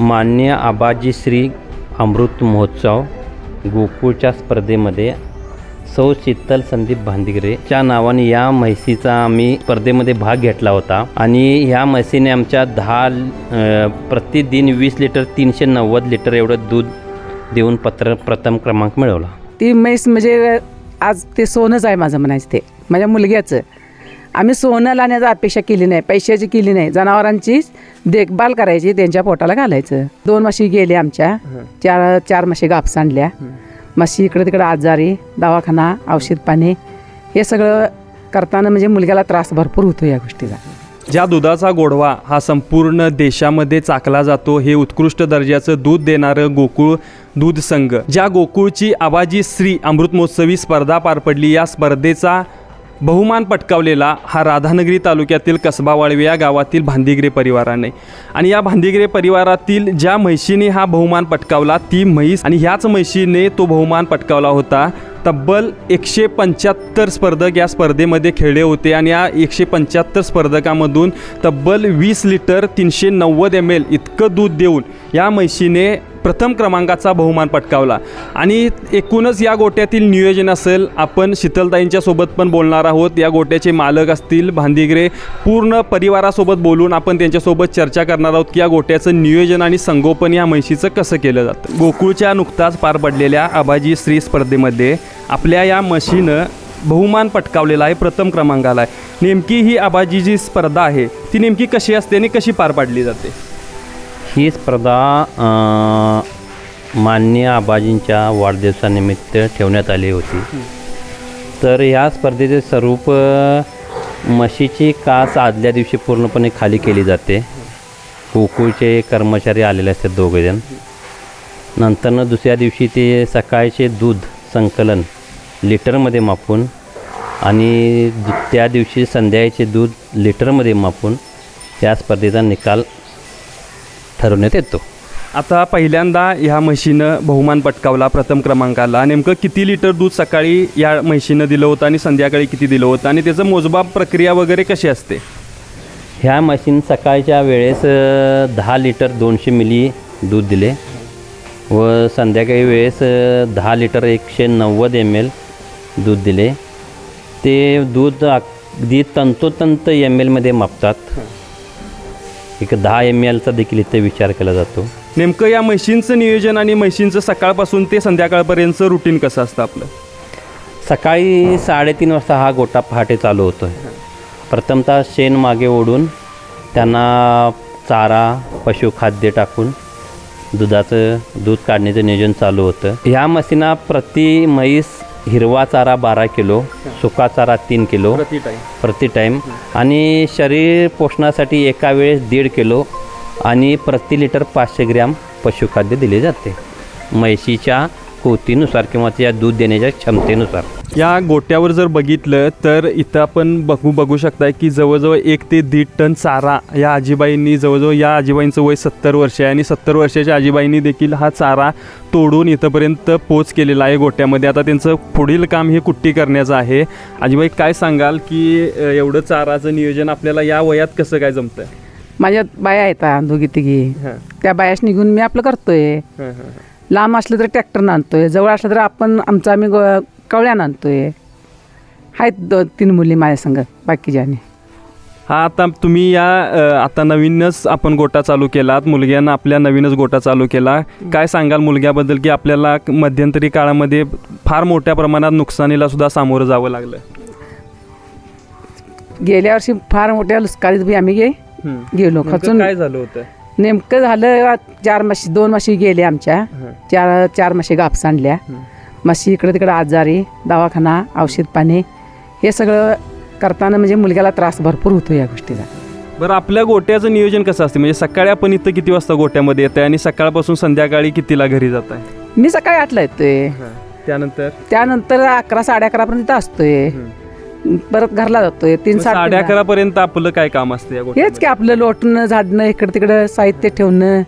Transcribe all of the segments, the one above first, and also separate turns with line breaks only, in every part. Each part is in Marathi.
मान्य आबाजी श्री अमृत महोत्सव गोकुळच्या स्पर्धेमध्ये सौ शीतल संदीप भांदिगरेच्या नावाने या म्हैसीचा आम्ही स्पर्धेमध्ये भाग घेतला होता. आणि ह्या म्हैसीने आमच्या दहा प्रतिदिन वीस लिटर तीनशे नव्वद लिटर एवढं दूध देऊन पत्र प्रथम क्रमांक मिळवला.
ती म्हैस म्हणजे आज ते सोनंच आहे माझं म्हणायचं ते. माझ्या मुलग्याचं. आम्ही सोनं लावण्याची अपेक्षा केली नाही पैशाची केली नाही. जनावरांची देखभाल करायची त्यांच्या पोटाला घालायचं. दोन म्हशी गेले आमच्या. चार चार म्हशी गाप आणल्या. म्हशी इकडे तिकडे आजारी दवाखाना औषध पाणी हे सगळं करताना म्हणजे मुलग्याला त्रास भरपूर होतो या गोष्टीचा.
ज्या दुधाचा गोडवा हा संपूर्ण देशामध्ये चाकला जातो हे उत्कृष्ट दर्जाचं दूध देणारं गोकुळ दूध संघ. ज्या गोकुळची आबाजी श्री अमृत महोत्सवी स्पर्धा पार पडली या स्पर्धेचा बहुमान पटकावलेला हा राधानगरी तालुक्यातील कसबा वाळवे या गावातील भांदिगरे परिवाराने. आणि या भांदिगरे परिवारातील ज्या म्हैशीने हा बहुमान पटकावला ती म्हैस आणि ह्याच म्हैशीने तो बहुमान पटकावला होता तब्बल एकशे पंच्याहत्तर स्पर्धक या स्पर्धेमध्ये खेळले होते आणि या एकशे पंच्याहत्तर स्पर्धकामधून तब्बल वीस लिटर तीनशे नव्वद एम एल इतकं दूध देऊन या म्हैशीने प्रथम क्रमांकाचा बहुमान पटकावला. आणि एकूणच या गोट्यातील नियोजन असेल आपण शीतलताईंच्या सोबत पण बोलणार आहोत. या गोट्याचे मालक असतील भांदिगरे पूर्ण परिवारासोबत बोलून आपण त्यांच्यासोबत चर्चा करणार आहोत की या गोट्याचं नियोजन आणि संगोपन या म्हैशीचं कसं केलं जातं. गोकुळच्या नुकताच पार पडलेल्या आबाजी श्री स्पर्धेमध्ये आपल्या या म्हशीनं बहुमान पटकावलेला आहे प्रथम क्रमांकाला आहे. नेमकी ही आबाजी जी स्पर्धा आहे ती नेमकी कशी असते आणि कशी पार पाडली जाते?
ही स्पर्धा मान्य आबाजींच्या वाढदिवसानिमित्त ठेवण्यात आली होती. तर ह्या स्पर्धेचे स्वरूप म्हशीची कास आदल्या दिवशी पूर्णपणे खाली केली जाते. कोकूचे कर्मचारी आलेले असतात दोघेजण. नंतरनं दुसऱ्या दिवशी ते सकाळचे दूध संकलन लिटरमध्ये मापून आणि त्या दिवशी संध्याकाळचे दूध लिटरमध्ये मापून या स्पर्धेचा निकाल ठरवण्यात येतो.
आता पहिल्यांदा ह्या म्हशीनं बहुमान पटकावला प्रथम क्रमांकाला. नेमकं किती लिटर दूध सकाळी या म्हशीनं दिलं होतं आणि संध्याकाळी किती दिलं होतं आणि त्याचं मोजमाप प्रक्रिया वगैरे कशी असते?
ह्या मशीन सकाळच्या वेळेस दहा लिटर दोनशे मिली दूध दिले व संध्याकाळी वेळेस दहा लिटर एकशे नव्वद एम एल दूध दिले. ते दूध अगदी तंतोतंत एम एलमध्ये मापतात. एक दहा एम एलचा देखील इथे विचार केला जातो.
नेमकं या म्हशींचं नियोजन आणि म्हशींचं सकाळपासून ते संध्याकाळपर्यंतचं रुटीन कसं असतं आपलं?
सकाळी साडेतीन वाजता हा गोटा पहाटे चालू होतो आहे प्रथमतः शेण मागे ओढून त्यांना चारा पशुखाद्य टाकून दुधाचं दूध काढण्याचं नियोजन चालू होतं. ह्या मशीना प्रति म्हैस हिरवा चारा बारा किलो सुका चारा तीन किलो
प्रति टाईम
प्रति टाईम आणि शरीर पोषणासाठी एका वेळेस दीड किलो आणि प्रति लिटर पाचशे ग्रॅम पशुखाद्य दिले जाते. म्हैशीच्या कोतीनुसार किंवा त्या दूध देण्याच्या क्षमतेनुसार.
या गोट्यावर जर बघितलं तर इथं आपण बघू बघू शकताय की जवळजवळ एक ते दीड टन चारा या आजीबाईंनी जवळजवळ या आजीबाईंचं वय सत्तर वर्ष आहे आणि सत्तर वर्षाच्या आजीबाईंनी देखील हा चारा तोडून इथंपर्यंत पोच केलेला आहे गोट्यामध्ये. आता त्यांचं पुढील काम हे कुट्टी करण्याचं आहे. आजीबाई काय सांगाल की एवढं चाराचं नियोजन आपल्याला या वयात कसं काय जमतं
माझ्या बाया आहेत दोघी तिघी.
हां.
त्या बायास निघून मी आपलं करतोय.
हां हां.
लांब असलं तर ट्रॅक्टरनं आणतोय जवळ असलं तर आपण आमचं आम्ही गो- कवळ्यानं आणतोय आहेत दोन तीन मुली माझ्या संग बाकीच्याने
हा आता तुम्ही या अ, आता नवीनच आपण गोटा चालू केलात. मुलग्यानं आपल्या नवीनच गोटा चालू केला. काय सांगाल मुलग्याबद्दल की आपल्याला मध्यंतरी काळामध्ये फार मोठ्या प्रमाणात नुकसानीला सुद्धा सामोरं जावं लागलं?
गेल्या वर्षी फार मोठ्या लुस्कारीत बी आम्ही गे गेलो.
नेमकं
खचून
काय झालं होतं?
नेमकं झालं चार म्हशी दोन म्हशी गेले आमच्या. चार चार म्हशी गाप आणल्या म्हशी इकडे तिकडे आजारी दवाखाना औषध पाणी हे सगळं करताना म्हणजे मुलग्याला त्रास भरपूर होतो या गोष्टीचा
बरं आपल्या गोट्याचं नियोजन कसं असते? म्हणजे सकाळी आपण इथं किती वाजता गोट्यामध्ये येत आणि सकाळपासून संध्याकाळी कितीला घरी जात आहे
मी सकाळी आठला येतोय.
त्यानंतर?
त्यानंतर अकरा साडे अकरापर्यंत असतोय. परत घरला जातोय तीन
साडे
साडे
अकरा पर्यंत आपलं काय काम असतं या
हेच? की आपलं लोटणं झाडणं इकडं तिकडं साहित्य ठेवणं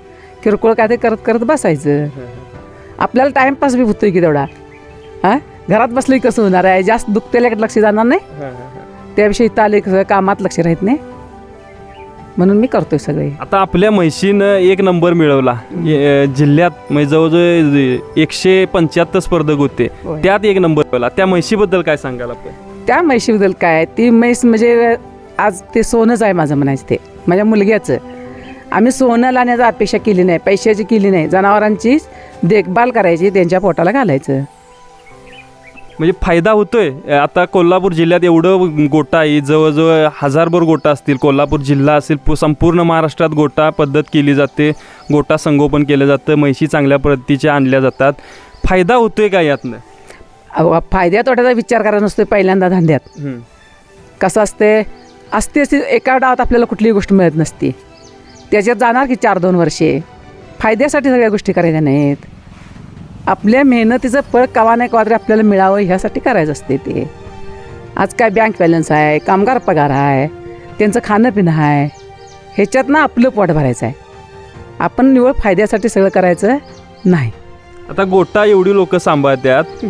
किरकोळ काय ते करत करत बसायचं. आपल्याला टाइमपास बी होतोय की तेवढा. हा? घरात बसलं की कसं होणार आहे? जास्त दुखतेल्याकडे लक्ष जाणार नाही. त्याविषयी इथं आले कसं कामात लक्ष राहत नाही? म्हणून मी करतोय सगळे.
आता आपल्या म्हैशीनं एक नंबर मिळवला. ए- जिल्ह्यात म्हणजे जवळजवळ एकशे पंच्याहत्तर स्पर्धक होते.
होय.
त्यात एक नंबर मिळवला. त्या म्हैशीबद्दल काय सांगाल आपण?
त्या म्हैशीबद्दल काय ती म्हैस म्हणजे आज ते सोनंच आहे माझं म्हणायचं ते. माझ्या मुलग्याचं. आम्ही सोनं लाण्याची अपेक्षा केली नाही पैशाची केली नाही. जनावरांची देखभाल करायची त्यांच्या पोटाला घालायचं.
म्हणजे फायदा होतोय. आता कोल्हापूर जिल्ह्यात एवढं गोटा आहे जवळजवळ हजारभर गोटा असतील. कोल्हापूर जिल्हा असेल पु- संपूर्ण महाराष्ट्रात गोटा पद्धत केली जाते. गोटा संगोपन केलं जातं म्हैशी चांगल्या पद्धतीच्या आणल्या जातात. फायदा होतोय का यातनं?
फायद्या तोट्याचा विचार करायला नसतो पहिल्यांदा धंद्यात. कसं असते? असते असते एका डावात आपल्याला कुठलीही गोष्ट मिळत नसते. त्याच्यात जाणार की चार दोन वर्षे? फायद्यासाठी सगळ्या गोष्टी करायच्या नाहीत. आपल्या मेहनतीचं फळ कवा नाही कवा तरी आपल्याला मिळावं ह्यासाठी करायचं असते ते. आज काय बँक बॅलन्स आहे कामगार पगार आहे त्यांचं खाणं पिणं आहे ह्याच्यातनं आपलं पोट भरायचं आहे. आपण निवड फायद्यासाठी सगळं करायचं नाही.
आता गोटा एवढी लोक सांभाळतात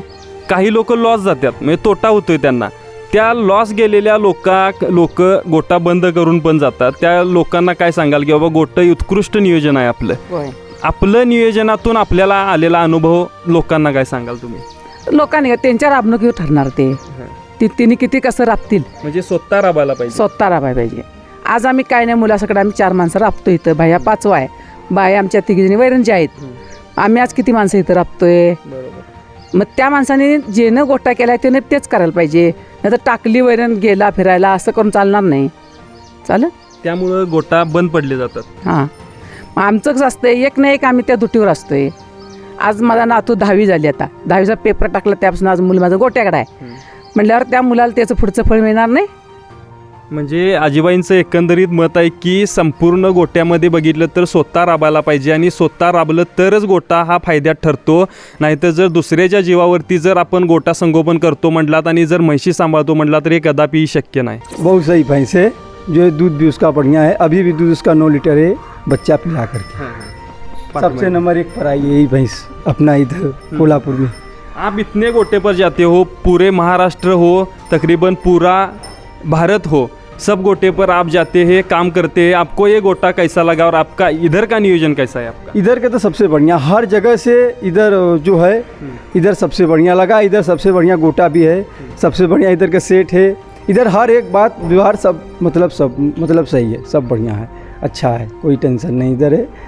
काही लोक लॉस जातात. म्हणजे तोटा होतोय त्यांना. त्या लॉस गेलेल्या लोका लोक गोटा बंद करून पण जातात. त्या लोकांना काय सांगाल की बाबा गोट उत्कृष्ट नियोजन आहे आपलं? आपलं नियोजनातून आपल्याला आलेला अनुभव लोकांना काय सांगाल तुम्ही?
लोकांनी त्यांच्या राबणुकीवर ठरणार ते? ती तिने किती कसं राबतील?
म्हणजे स्वतः राबायला पाहिजे.
स्वतः राबाय पाहिजे. आज आम्ही काय नाही मुलासकडे आम्ही चार माणसं राबतो इथं. भाया पाचवा आहे. बाया आमच्या तिघीजणी वैरणच्या आहेत. आम्ही आज किती माणसं इथं राबतोय? मग त्या माणसाने जेनं गोटा केलाय त्याने तेच करायला पाहिजे. नाही तर टाकली वैरण गेला फिरायला असं करून चालणार नाही. चालेल?
त्यामुळं गोटा बंद पडले जातात.
हां. मग आमचं कसं असतं एक ना एक आम्ही त्या दुटीवर असतोय. आज माझा नातू दहावी झाली आता. दहावीचा पेपर टाकला त्यापासून आज मुलं माझं गोट्याकडे आहे. म्हटल्यावर त्या मुलाला त्याचं पुढचं फळ मिळणार नाही?
म्हणजे आजीबाईंचं एकंदरीत मत आहे की संपूर्ण गोट्यामध्ये बघितलं तर स्वतः राबायला पाहिजे आणि स्वतः राबलं तरच गोटा हा फायद्यात ठरतो. नाहीतर जर दुसऱ्याच्या जीवावरती जर आपण गोटा संगोपन करतो म्हटलात आणि जर म्हैशी सांभाळतो म्हटला तर हे कदापि शक्य नाही.
बहुत सही भैंस है जो दूध भी उसका बढ़िया है अभी भी दूध उसका नौ लीटर है बच्चा पिला करके। सबसे नंबर एक पर आई यही भैंस अपना इधर कोल्हापुर में।
आप इतने गोटे पर जाते हो पूरे महाराष्ट्र हो तकरीबन पूरा भारत हो सब गोटे पर आप जाते हैं काम करते हैं आपको ये गोटा कैसा लगा और आपका इधर का नियोजन कैसा है आपका?
इधर के तो सबसे बढ़िया हर जगह से इधर जो है इधर सबसे बढ़िया लगा इधर सबसे बढ़िया गोटा भी है सबसे बढ़िया इधर का सेट है इधर हर एक बात व्यवहार सब मतलब सब मतलब सही है सब बढ़िया है अच्छा है कोई टेंशन नहीं इधर है।